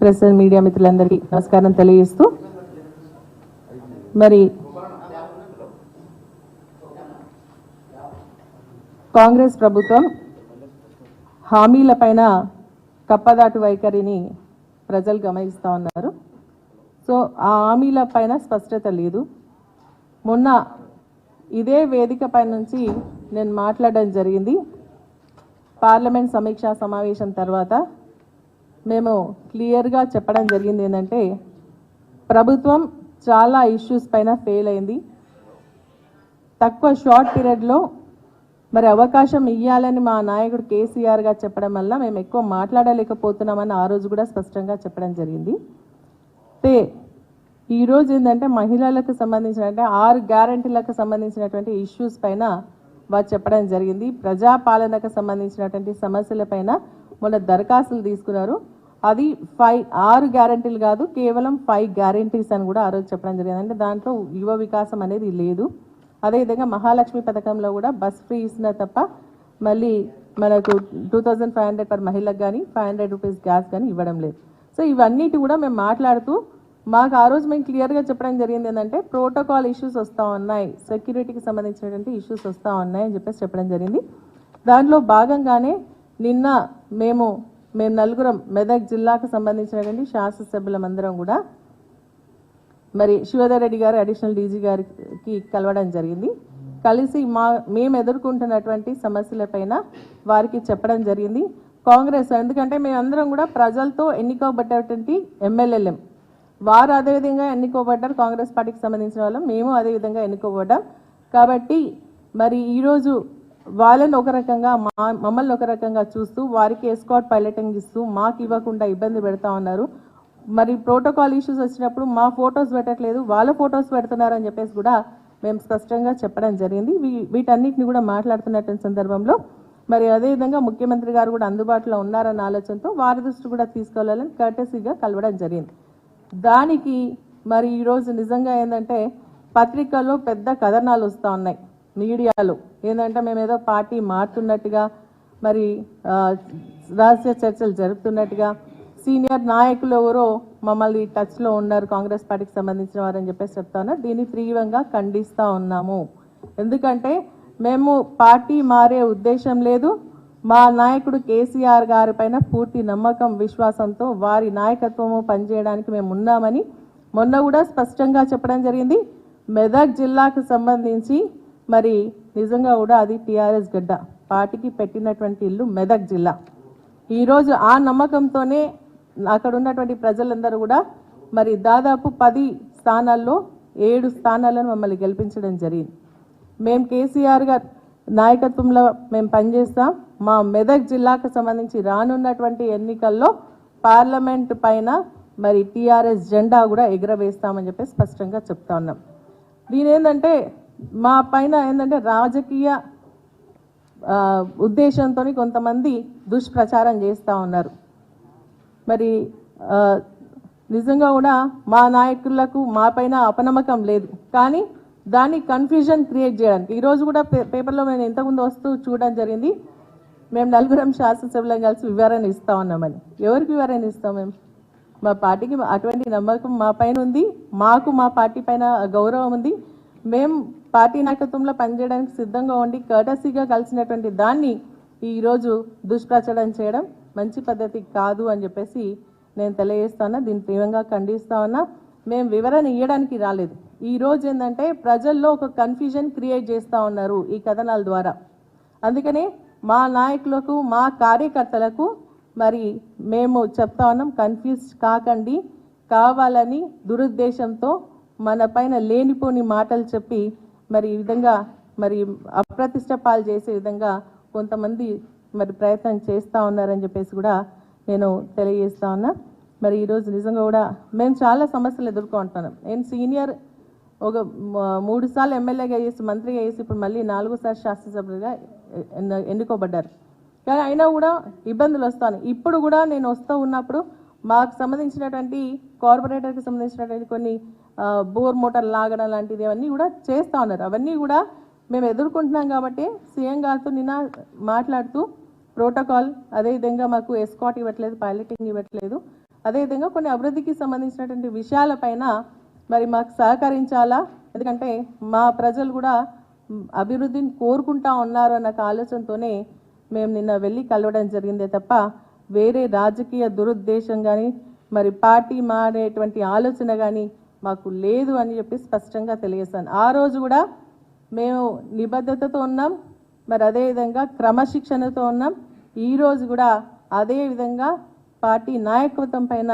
Press and media మిత్రులందరికీ నమస్కారం తెలియజేస్తూ మరి కాంగ్రెస్ ప్రభుత్వం హామీలపైన కప్పదాటు వైఖరిని ప్రజలు గమనిస్తూ ఉన్నారు. సో ఆ హామీల పైన స్పష్టత లేదు. మొన్న ఇదే వేదిక పై నుంచి నేను మాట్లాడడం జరిగింది. పార్లమెంట్ సమీక్షా సమావేశం తర్వాత మేము క్లియర్గా చెప్పడం జరిగింది ఏంటంటే ప్రభుత్వం చాలా ఇష్యూస్ పైన ఫెయిల్ అయింది. తక్కువ షార్ట్ పీరియడ్లో మరి అవకాశం ఇవ్వాలని మా నాయకుడు కేసీఆర్ గారు చెప్పడం వల్ల మేము ఎక్కువ మాట్లాడలేకపోతున్నామని ఆ రోజు కూడా స్పష్టంగా చెప్పడం జరిగింది. అయితే ఈరోజు ఏంటంటే మహిళలకు సంబంధించిన అంటే ఆరు గ్యారంటీలకు సంబంధించినటువంటి ఇష్యూస్ పైన వారు చెప్పడం జరిగింది. ప్రజాపాలనకు సంబంధించినటువంటి సమస్యల పైన మొన్న దరఖాస్తులు తీసుకున్నారు. అది ఫైవ్ ఆరు గ్యారంటీలు కాదు కేవలం ఫైవ్ గ్యారంటీస్ అని కూడా ఆ రోజు చెప్పడం జరిగింది. అంటే దాంట్లో యువ వికాసం అనేది లేదు. అదేవిధంగా మహాలక్ష్మి పథకంలో కూడా బస్ ఫ్రీ ఇస్తున్నారు తప్ప మళ్ళీ మనకు two thousand five hundred per మహిళకు కానీ ఫైవ్ హండ్రెడ్ రూపీస్ గ్యాస్ కానీ ఇవ్వడం లేదు. సో ఇవన్నిటి కూడా మేము మాట్లాడుతూ మాకు ఆ రోజు మేము క్లియర్గా చెప్పడం జరిగింది ఏంటంటే ప్రోటోకాల్ ఇష్యూస్ వస్తూ ఉన్నాయి. సెక్యూరిటీకి సంబంధించినటువంటి ఇష్యూస్ వస్తూ ఉన్నాయి అని చెప్పేసి చెప్పడం జరిగింది. దాంట్లో భాగంగానే నిన్న మేము మేము నలుగురం మెదక్ జిల్లాకు సంబంధించినటువంటి శాసనసభ్యులమందరం కూడా మరి శివధర్ రెడ్డి గారు అడిషనల్ డీజీ గారికి కలవడం జరిగింది. కలిసి మా మేము ఎదుర్కొంటున్నటువంటి సమస్యలపైన వారికి చెప్పడం జరిగింది. కాంగ్రెస్ ఎందుకంటే మేమందరం కూడా ప్రజలతో ఎన్నుకోబడ్డటువంటి ఎమ్మెల్యేలం. వారు అదేవిధంగా ఎన్నుకోబడ్డారు కాంగ్రెస్ పార్టీకి సంబంధించిన వాళ్ళం. మేము అదేవిధంగా ఎన్నుకోబడ్డాం. కాబట్టి మరి ఈరోజు వాళ్ళని ఒక రకంగా మా మమ్మల్ని ఒక రకంగా చూస్తూ వారికి ఎస్కాట్ పైలటింగ్ ఇస్తూ మాకు ఇవ్వకుండా ఇబ్బంది పెడతా ఉన్నారు. మరి ప్రోటోకాల్ ఇష్యూస్ వచ్చినప్పుడు మా ఫొటోస్ పెట్టట్లేదు వాళ్ళ ఫొటోస్ పెడుతున్నారని చెప్పేసి కూడా మేము స్పష్టంగా చెప్పడం జరిగింది. వీ- వీటన్నిటిని కూడా మాట్లాడుతున్నటువంటి సందర్భంలో మరి అదేవిధంగా ముఖ్యమంత్రి గారు కూడా అందుబాటులో ఉన్నారన్న ఆలోచనతో వారి దృష్టి కూడా తీసుకోవాలని కర్టసీగా కలవడం జరిగింది. దానికి మరి ఈరోజు నిజంగా ఏంటంటే పత్రికల్లో పెద్ద కథనాలు వస్తూ ఉన్నాయి. మీడియాలో. ఏంటంటే మేము ఏదో పార్టీ మారుతున్నట్టుగా మరి రహస్య చర్చలు జరుపుతున్నట్టుగా సీనియర్ నాయకులు ఎవరో మమ్మల్ని టచ్లో ఉన్నారు కాంగ్రెస్ పార్టీకి సంబంధించిన వారని చెప్పేసి చెప్తా దీన్ని తీవ్రంగా ఖండిస్తూ ఉన్నాము. ఎందుకంటే మేము పార్టీ మారే ఉద్దేశం లేదు. మా నాయకుడు కేసీఆర్ గారి పైన పూర్తి నమ్మకం విశ్వాసంతో వారి నాయకత్వము పనిచేయడానికి మేము ఉన్నామని మొన్న కూడా స్పష్టంగా చెప్పడం జరిగింది. మెదక్ జిల్లాకు సంబంధించి మరి నిజంగా కూడా అది టీఆర్ఎస్ గడ్డ. పార్టీకి పెట్టినటువంటి ఇల్లు మెదక్ జిల్లా. ఈరోజు ఆ నమ్మకంతోనే అక్కడ ఉన్నటువంటి ప్రజలందరూ కూడా మరి దాదాపు పది స్థానాల్లో ఏడు స్థానాలను మమ్మల్ని గెలిపించడం జరిగింది. మేము కేసీఆర్ గారు నాయకత్వంలో మేము పనిచేస్తాం. మా మెదక్ జిల్లాకు సంబంధించి రానున్నటువంటి ఎన్నికల్లో పార్లమెంట్ పైన మరి టీఆర్ఎస్ జెండా కూడా ఎగురవేస్తామని చెప్పి స్పష్టంగా చెప్తా ఉన్నాం. దీని ఏంటంటే మా పైన ఏంటంటే రాజకీయ ఉద్దేశంతో కొంతమంది దుష్ప్రచారం చేస్తూ ఉన్నారు. మరి నిజంగా కూడా మా నాయకులకు మా పైన అపనమ్మకం లేదు. కానీ దాన్ని కన్ఫ్యూజన్ క్రియేట్ చేయడానికి. ఈరోజు కూడా పే పేపర్లో మేము ఇంతకుముందు వస్తూ చూడడం జరిగింది. మేము నలుగురం శాసనసభ్యులం కలిసి వివరణ ఇస్తా ఉన్నామని ఎవరికి వివరణ ఇస్తాం మేము? మా పార్టీకి అటువంటి నమ్మకం మా పైన ఉంది. మాకు మా పార్టీ పైన గౌరవం ఉంది. మేం పార్టీ నాయకత్వంలో పనిచేయడానికి సిద్ధంగా ఉండి కర్టసీగా కలిసినటువంటి దాన్ని ఈరోజు దుష్ప్రచారం చేయడం మంచి పద్ధతి కాదు అని చెప్పేసి నేను తెలియజేస్తా దీన్ని తీవ్రంగా ఖండిస్తా ఉన్నా. మేము వివరణ ఇవ్వడానికి రాలేదు. ఈ రోజు ఏంటంటే ప్రజల్లో ఒక కన్ఫ్యూజన్ క్రియేట్ చేస్తూ ఉన్నారు ఈ కథనాల ద్వారా. అందుకనే మా నాయకులకు మా కార్యకర్తలకు మరి మేము చెప్తా ఉన్నాం కన్ఫ్యూజ్ కాకండి. కావాలని దురుద్దేశంతో మన పైన లేనిపోని మాటలు చెప్పి మరి ఈ విధంగా మరి అప్రతిష్ట పాలు చేసే విధంగా కొంతమంది మరి ప్రయత్నం చేస్తూ ఉన్నారని చెప్పేసి కూడా నేను తెలియజేస్తా ఉన్నా. మరి ఈరోజు నిజంగా కూడా మేము చాలా సమస్యలు ఎదుర్కొంటున్నాం. నేను సీనియర్ ఒక మూడు సార్లు ఎమ్మెల్యేగా చేసి మంత్రిగా చేసి ఇప్పుడు మళ్ళీ నాలుగోసారి శాసనసభ్యులుగా ఎన్నుకోబడ్డారు. కానీ అయినా కూడా ఇబ్బందులు వస్తాను. ఇప్పుడు కూడా నేను వస్తూ ఉన్నప్పుడు మాకు సంబంధించినటువంటి కార్పొరేటర్కి సంబంధించినటువంటి కొన్ని బోర్ మోటార్ లాగడం లాంటిది అవన్నీ కూడా చేస్తూ ఉన్నారు. అవన్నీ కూడా మేము ఎదుర్కొంటున్నాం కాబట్టి సీఎం గారితో నిన్న మాట్లాడుతూ ప్రోటోకాల్ అదేవిధంగా మాకు ఎస్కాట్ ఇవ్వట్లేదు పైలటింగ్ ఇవ్వట్లేదు. అదేవిధంగా కొన్ని అభివృద్ధికి సంబంధించినటువంటి విషయాలపైన మరి మాకు సహకరించాలా? ఎందుకంటే మా ప్రజలు కూడా అభివృద్ధిని కోరుకుంటా ఉన్నారు అన్న ఆలోచనతోనే మేము నిన్న వెళ్ళి కలవడం జరిగిందే తప్ప వేరే రాజకీయ దురుద్దేశం కానీ మరి పార్టీ మారేటువంటి ఆలోచన కానీ మాకు లేదు అని చెప్పి స్పష్టంగా తెలియజేస్తాను ఆ రోజు కూడా మేము నిబద్ధతతో ఉన్నాం మరి అదేవిధంగా క్రమశిక్షణతో ఉన్నాం. ఈ రోజు కూడా అదే విధంగా పార్టీ నాయకత్వం పైన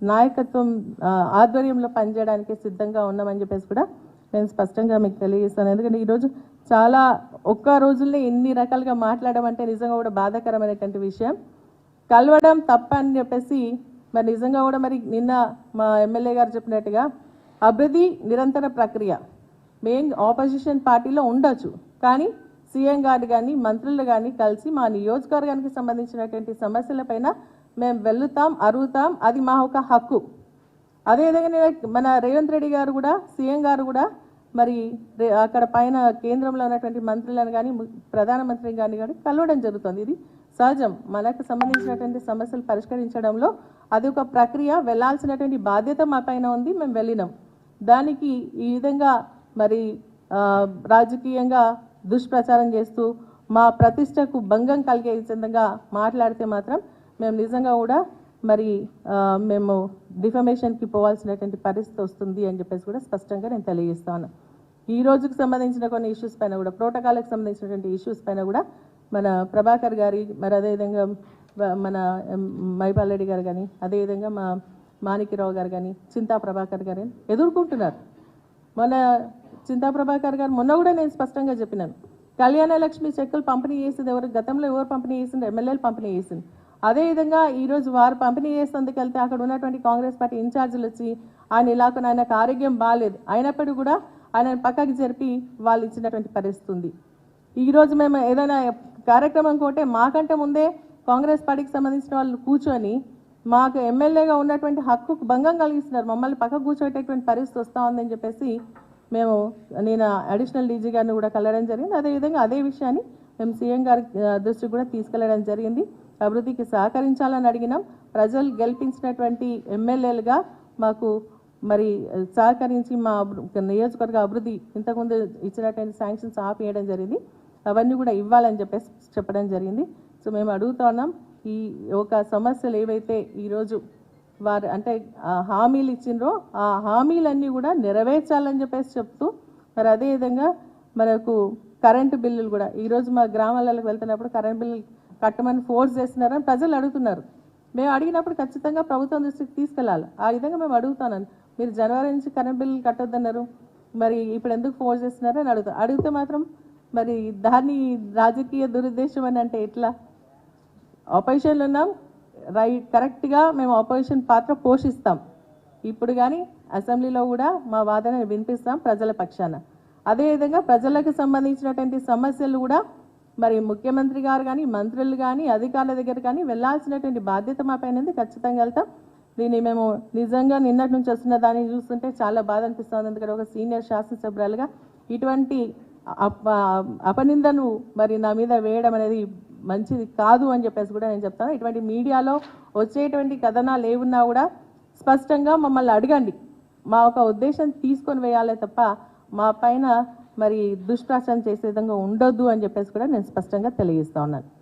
నాయకత్వం ఆధ్వర్యంలో పనిచేయడానికి సిద్ధంగా ఉన్నామని చెప్పేసి కూడా నేను స్పష్టంగా మీకు తెలియజేస్తాను. ఎందుకంటే ఈరోజు చాలా ఒక్క రోజుల్లో ఎన్ని రకాలుగా మాట్లాడడం అంటే నిజంగా కూడా బాధాకరమైనటువంటి విషయం. కలవడం తప్ప అని చెప్పేసి మరి నిజంగా కూడా మరి నిన్న మా ఎమ్మెల్యే గారు చెప్పినట్టుగా అభివృద్ధి నిరంతర ప్రక్రియ. మెయిన్ ఆపోజిషన్ పార్టీలో ఉండొచ్చు. కానీ సీఎం గారు కానీ మంత్రులు కానీ కలిసి మా నియోజకవర్గానికి సంబంధించినటువంటి సమస్యలపైన మేము వెళ్తాం అరుగుతాం అది మా ఒక హక్కు. అదేవిధంగా నేను మన రేవంత్ రెడ్డి గారు కూడా సీఎం గారు కూడా మరి అక్కడ పైన కేంద్రంలో ఉన్నటువంటి మంత్రులను కానీ ప్రధానమంత్రిని కానీ కానీ కలవడం జరుగుతుంది. ఇది సహజం. మనకు సంబంధించినటువంటి సమస్యలు పరిష్కరించడంలో అది ఒక ప్రక్రియ. వెళ్ళాల్సినటువంటి బాధ్యత మా పైన ఉంది. మేము వెళ్ళినాం. దానికి ఈ విధంగా మరి రాజకీయంగా దుష్ప్రచారం చేస్తూ మా ప్రతిష్టకు భంగం కలిగే విధంగా మాట్లాడితే మాత్రం మేము నిజంగా కూడా మరి మేము డిఫమేషన్కి పోవాల్సినటువంటి పరిస్థితి వస్తుంది అని చెప్పేసి కూడా స్పష్టంగా నేను తెలియజేస్తాను. ఈ రోజుకు సంబంధించిన కొన్ని ఇష్యూస్ పైన కూడా ప్రోటోకాల్కి సంబంధించినటువంటి ఇష్యూస్ పైన కూడా మన ప్రభాకర్ గారి మరి అదేవిధంగా మన ఎం, మైపాల్ రెడ్డి గారు కానీ అదేవిధంగా మా మాణిక్యరావు గారు కానీ చింతా ప్రభాకర్ గారు ఎదుర్కొంటున్నారు. మన చింతా ప్రభాకర్ గారు మొన్న కూడా నేను స్పష్టంగా చెప్పినాను. కళ్యాణ లక్ష్మి చెక్కులు పంపిణీ చేసింది ఎవరు? గతంలో ఎవరు పంపిణీ చేసింది ఎమ్మెల్యేలు పంపిణీ చేసింది అదేవిధంగా ఈరోజు వారు పంపిణీ చేసేందుకు వెళ్తే అక్కడ ఉన్నటువంటి కాంగ్రెస్ పార్టీ ఇన్ఛార్జీలు వచ్చి ఆయన ఇలాగ ఆయనకు ఆరోగ్యం బాగాలేదు అయినప్పటికీ కూడా ఆయన పక్కకి జరిపి వాళ్ళు ఇచ్చినటువంటి పరిస్థితి ఉంది. ఈరోజు మేము ఏదైనా కార్యక్రమం కోటే మాకంటే ముందే కాంగ్రెస్ పార్టీకి సంబంధించిన వాళ్ళు కూర్చొని మాకు ఎమ్మెల్యేగా ఉన్నటువంటి హక్కుకు భంగం కలిగిస్తున్నారు. మమ్మల్ని పక్క కూర్చోటటువంటి పరిస్థితి వస్తూ ఉందని చెప్పేసి మేము నేను అడిషనల్ డీజీ గారిని కూడా కలవడం జరిగింది. అదేవిధంగా అదే విషయాన్ని మేము సీఎం గారి దృష్టికి కూడా తీసుకెళ్ళడం జరిగింది. అభివృద్ధికి సహకరించాలని అడిగినాం. ప్రజలు గెలిపించినటువంటి ఎమ్మెల్యేలుగా మాకు మరి సహకరించి మా అభి- నియోజకవర్గ అభివృద్ధి ఇంతకుముందు ఇచ్చినటువంటి శాంక్షన్స్ ఆపేయడం జరిగింది. అవన్నీ కూడా ఇవ్వాలని చెప్పేసి చెప్పడం జరిగింది. సో మేము అడుగుతా ఉన్నాం ఈ ఒక సమస్యలు ఏవైతే ఈరోజు వారు అంటే ఆ హామీలు ఇచ్చిండ్రో ఆ హామీలన్నీ కూడా నెరవేర్చాలని చెప్పేసి చెప్తూ మరి అదేవిధంగా మనకు కరెంటు బిల్లులు కూడా ఈరోజు మా గ్రామాలకు వెళ్తున్నప్పుడు కరెంట్ బిల్లు కట్టమని ఫోర్స్ చేస్తున్నారని ప్రజలు అడుగుతున్నారు. మేము అడిగినప్పుడు ఖచ్చితంగా ప్రభుత్వం దృష్టికి తీసుకెళ్ళాలి. ఆ విధంగా మేము అడుగుతానని. మీరు జనవరి నుంచి కరెంట్ బిల్లు కట్టొద్దన్నారు. మరి ఇప్పుడు ఎందుకు ఫోర్స్ చేస్తున్నారు అని అడుగుతాం అడిగితే మాత్రం మరి దాన్ని రాజకీయ దురుద్దేశం అని అంటే ఎట్లా? ఆపోజిషన్లో ఉన్నాం. రైట్ కరెక్ట్గా మేము ఆపోజిషన్ పాత్ర పోషిస్తాం. ఇప్పుడు కానీ అసెంబ్లీలో కూడా మా వాదన వినిపిస్తాం ప్రజల పక్షాన. అదేవిధంగా ప్రజలకు సంబంధించినటువంటి సమస్యలు కూడా మరి ముఖ్యమంత్రి గారు కానీ మంత్రులు కానీ అధికారుల దగ్గర కానీ వెళ్ళాల్సినటువంటి బాధ్యత మా పైన ఖచ్చితంగా వెళ్తాం. దీన్ని మేము నిజంగా నిన్నటి నుంచి వస్తున్న దాన్ని చూస్తుంటే చాలా బాధ అనిపిస్తుంది. ఎందుకంటే ఒక సీనియర్ శాసనసభ్యురాలుగా ఇటువంటి అప అపనిందను మరి నా మీద వేయడం అనేది మంచిది కాదు అని చెప్పేసి కూడా నేను చెప్తాను. ఇటువంటి మీడియాలో వచ్చేటువంటి కథనాలు ఏమున్నా కూడా స్పష్టంగా మమ్మల్ని అడగండి. మా ఒక ఉద్దేశం తీసుకొని వేయాలే తప్ప మా పైన మరి దుష్ప్రచారం చేసే విధంగా ఉండొద్దు అని చెప్పేసి కూడా నేను స్పష్టంగా తెలియజేస్తా ఉన్నాను.